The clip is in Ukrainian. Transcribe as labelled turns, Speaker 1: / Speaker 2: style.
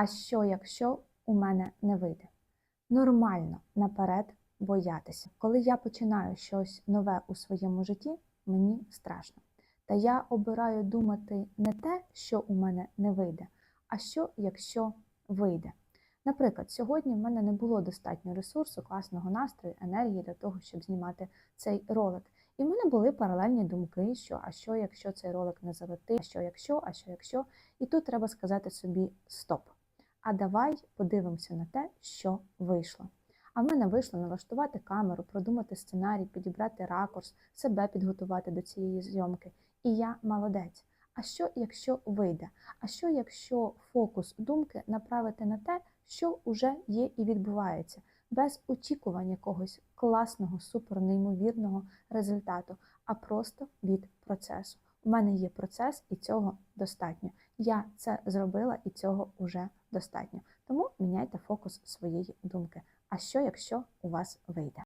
Speaker 1: А що, якщо у мене не вийде? Нормально наперед боятися. Коли я починаю щось нове у своєму житті, мені страшно. Та я обираю думати не те, що у мене не вийде, а що, якщо вийде. Наприклад, сьогодні в мене не було достатньо ресурсу, класного настрою, енергії для того, щоб знімати цей ролик. І в мене були паралельні думки, що а що, якщо цей ролик не залетить, а що якщо, а що якщо. І тут треба сказати собі стоп. А давай подивимося на те, що вийшло. А в мене вийшло налаштувати камеру, продумати сценарій, підібрати ракурс, себе підготувати до цієї зйомки. І я молодець. А що, якщо вийде? А що, якщо фокус думки направити на те, що вже є і відбувається, без очікування якогось класного, супер неймовірного результату, а просто від процесу. У мене є процес, і цього достатньо. Я це зробила, і цього вже достатньо. Тому міняйте фокус своєї думки. А що, якщо у вас вийде?